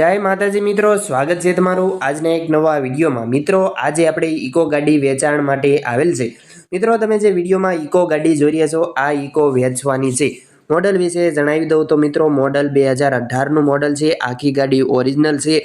જય માતાજી મિત્રો, સ્વાગત છે તમારું આજના એક નવા વિડીયોમાં. મિત્રો, આજે આપણે ઇકો ગાડી વેચાણ માટે આવેલ છે. મિત્રો, તમે જે વિડીયોમાં ઇકો ગાડી જોઈ રહ્યા છો, આ ઇકો વેચવાની છે. મોડલ વિશે જણાવી દઉં તો મિત્રો, મોડલ બે હજાર અઢારનું મોડલ છે. આખી ગાડી ઓરિજિનલ છે.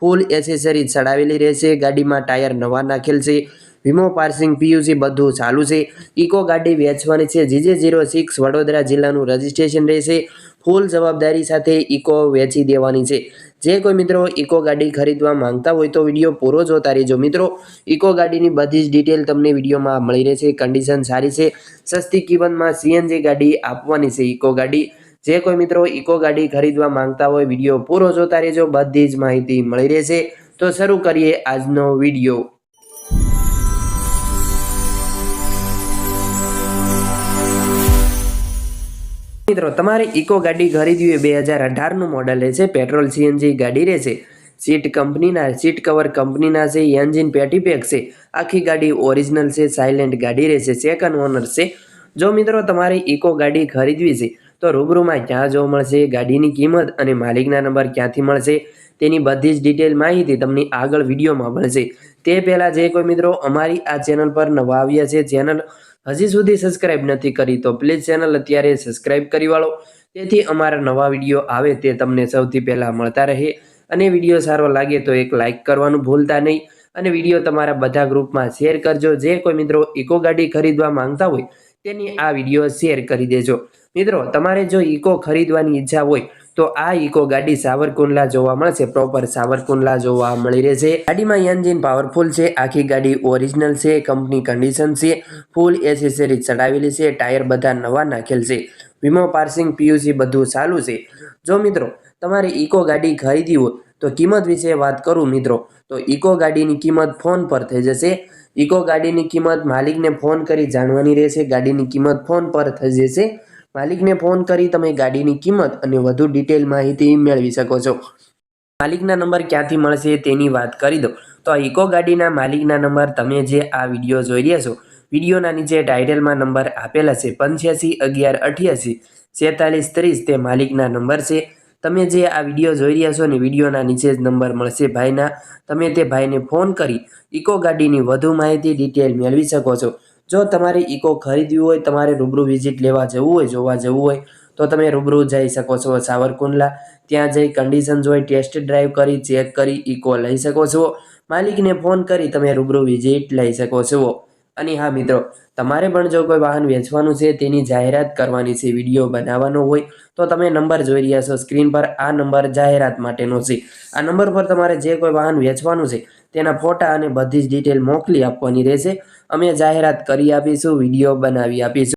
ફૂલ એસેસરી ચડાવેલી રહેશે. ગાડીમાં ટાયર નવા નાખેલ છે. વીમો, પાર્સિંગ પીયુસી બધું ચાલુ છે. ઇકો ગાડી વેચવાની છે. જીજે જીરો સિક્સ વડોદરા જિલ્લાનું રજિસ્ટ્રેશન રહેશે. ફૂલ જવાબદારી સાથે ઇકો વેચી દેવાની છે. જે કોઈ મિત્રો ઇકો ગાડી ખરીદવા માંગતા હોય તો વીડિયો પૂરો જોતા રહેજો. મિત્રો, ઇકો ગાડીની બધી જ ડિટેલ તમને વિડીયોમાં મળી રહેશે. કન્ડિશન સારી છે. સસ્તી કિંમતમાં સીએનજી ગાડી આપવાની છે ઇકો ગાડી. જે કોઈ મિત્રો ઇકો ગાડી ખરીદવા માંગતા હોય વીડિયો પૂરો જોતા રહેજો. બધી જ માહિતી મળી રહેશે. તો શરૂ કરીએ આજનો વીડિયો. મિત્રો, તમારે ઇકો ગાડી ખરીદવી બે હજાર અઢારનું મોડલ રહેશે પેટ્રોલ સીએનજી ગાડી રહેશે સીટ કંપનીના સીટ કવર કંપનીના છે એન્જિન પેટી પેક છે. આખી ગાડી ઓરિજિનલ છે સાયલેન્ટ ગાડી રહેશે સેકન્ડ ઓનર છે. જો મિત્રો, તમારે ઇકો ગાડી ખરીદવી છે, તો રૂબરૂમાં ક્યાં જોવા મળશે, ગાડીની કિંમત અને માલિકના નંબર ક્યાંથી મળશે, તેની બધી જ ડિટેલ માહિતી તમને આગળ વિડીયોમાં મળશે. તે પહેલાં જે કોઈ મિત્રો અમારી આ ચેનલ પર નવા આવ્યા છે ચેનલ હજી સુધી સબસ્ક્રાઇબ નથી કરી તો પ્લીઝ ચેનલ અત્યારે સબસ્ક્રાઇબ કરી વાળો. તેથી અમારા નવા વીડિયો આવે તે તમને સૌથી પહેલાં મળતા રહે. અને વીડિયો સારો લાગે તો એક લાઇક કરવાનું ભૂલતા નહીં. અને વીડિયો તમારા બધા ગ્રુપમાં શેર કરજો. જે કોઈ મિત્રો ઇકો ગાડી ખરીદવા માંગતા હોય તેની આ વીડિયો શેર કરી દેજો. મિત્રો, તમારે જો ઇકો ખરીદવાની ઈચ્છા હોય તો આ ઇકો ગાડી સાવરકુંડલા જોવા મળશે. પ્રોપર સાવરકુંડલા જોવા મળી રહેશે. ગાડીમાં એન્જિન પાવરફુલ છે. આખી ગાડી ઓરિજિનલ છે. કંપની કન્ડિશન છે. ફૂલ એસેસરી ચડાવેલી છે. ટાયર બધા નવા નાખેલ છે. વીમો પાર્સિંગ પીયુસી બધું ચાલુ છે. જો મિત્રો, તમારે ઇકો ગાડી ખરીદી હોય તો કિંમત વિશે વાત કરું મિત્રો. તો ઇકો ગાડીની કિંમત ફોન પર થઈ જશે. ઇકો ગાડીની કિંમત માલિકને ફોન કરી જાણવાની રહેશે. ગાડીની કિંમત ફોન પર થઈ જશે. માલિકને ફોન કરી તમે ગાડીની કિંમત અને વધુ ડિટેલ માહિતી મેળવી શકો છો. માલિકના નંબર ક્યાંથી મળશે તેની વાત કરી દો તો આ ઇકો ગાડીના માલિકના નંબર તમે જે આ વીડિયો જોઈ રહ્યા છો, વિડીયોના નીચે ટાઇટલમાં નંબર આપેલા છે પંચ્યાસી અગિયાર અઠ્યાસી છેતાલીસ ત્રીસ તે માલિકના નંબર છે. તમે જે આ વીડિયો જોઈ રહ્યા છો ને વિડીયોના નીચે જ નંબર મળશે ભાઈના. તમે તે ભાઈને ફોન કરી ઇકો ગાડીની વધુ માહિતી ડિટેલ મેળવી શકો છો. જો તમારે ઇકો ખરીદવી હોય, તમારે રૂબરૂ વિઝિટ લેવા જવું હોય, જોવા જવું હોય, તો તમે રૂબરૂ જઈ શકો છો સાવરકુંડલા. ત્યાં જઈ કન્ડિશન જોઈ ટેસ્ટ ડ્રાઈવ કરી ચેક કરી ઇકો લઈ શકો છો. માલિકને ફોન કરી, તમે રૂબરૂ વિઝિટ લઈ શકો છો. અને હા મિત્રો, તમારે પણ જો કોઈ વાહન વેચવાનું છે, તેની જાહેરાત કરવાની છે, વીડિયો બનાવવાનો હોય, તો તમે નંબર જોઈ રહ્યા છો, સ્ક્રીન પર આ નંબર જાહેરાત માટેનો છે. આ નંબર પર તમારે જે કોઈ વાહન વેચવાનું છે, તેના ફોટા અને બધી જ ડિટેલ મોકલી આપવાની રહેશે. અમે જાહેરાત કરી આપીશું, વીડિયો બનાવી આપીશું.